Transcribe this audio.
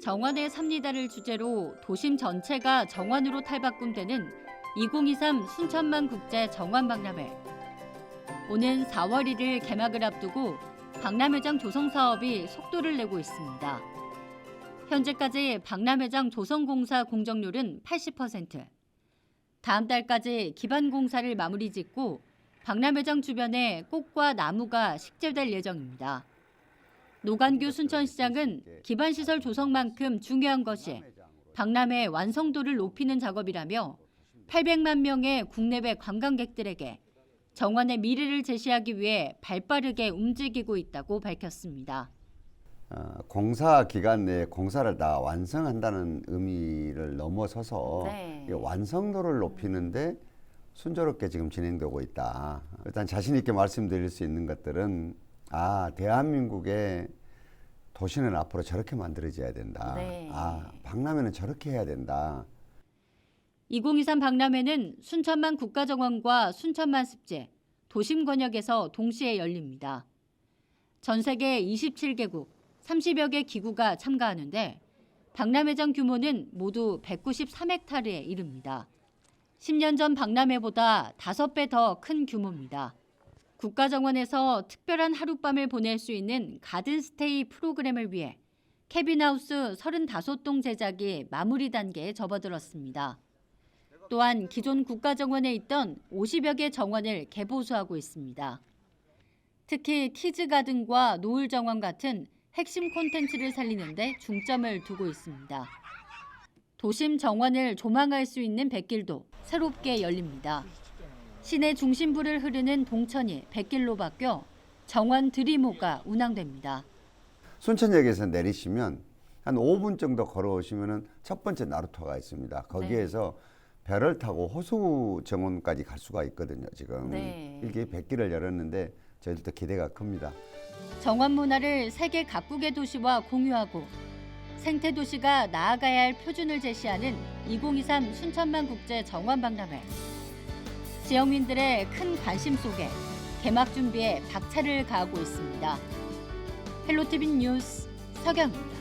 정원에 삽니다를 주제로 도심 전체가 정원으로 탈바꿈되는 2023 순천만 국제 정원 박람회. 오는 4월 1일 개막을 앞두고 박람회장 조성 사업이 속도를 내고 있습니다. 현재까지 박람회장 조성 공사 공정률은 80%. 다음 달까지 기반 공사를 마무리 짓고 박람회장 주변에 꽃과 나무가 식재될 예정입니다. 노관규 순천시장은 기반 시설 조성만큼 중요한 것이 박람회 완성도를 높이는 작업이라며 800만 명의 국내외 관광객들에게 정원의 미래를 제시하기 위해 발빠르게 움직이고 있다고 밝혔습니다. 어, 공사 기간 내에 공사를 다 완성한다는 의미를 넘어서서 네. 이 완성도를 높이는데 순조롭게 지금 진행되고 있다. 일단 자신 있게 말씀드릴 수 있는 것들은 아 대한민국의 도시는 앞으로 저렇게 만들어져야 된다. 네. 아 박람회는 저렇게 해야 된다. 2023 박람회는 순천만 국가정원과 순천만 습지, 도심 권역에서 동시에 열립니다. 전 세계 27개국, 30여 개 기구가 참가하는데 박람회장 규모는 모두 193헥타르에 이릅니다. 10년 전 박람회보다 5배 더 큰 규모입니다. 국가정원에서 특별한 하룻밤을 보낼 수 있는 가든스테이 프로그램을 위해 캐빈하우스 35동 제작이 마무리 단계에 접어들었습니다. 또한 기존 국가정원에 있던 50여 개 정원을 개보수하고 있습니다. 특히 티즈가든과 노을정원 같은 핵심 콘텐츠를 살리는데 중점을 두고 있습니다. 도심 정원을 조망할 수 있는 백길도 새롭게 열립니다. 시내 중심부를 흐르는 동천이 백길로 바뀌어 정원 드리모가 운항됩니다. 순천역에서 내리시면 한 5분 정도 걸어오시면은 첫 번째 나루터가 있습니다. 거기에서 배를 타고 호수 정원까지 갈 수가 있거든요. 지금 네. 이게 100기를 열었는데 저희들도 기대가 큽니다. 정원 문화를 세계 각국의 도시와 공유하고 생태 도시가 나아가야 할 표준을 제시하는 2023 순천만 국제 정원 박람회. 지역민들의 큰 관심 속에 개막 준비에 박차를 가하고 있습니다. 헬로티비 뉴스 서경입니다.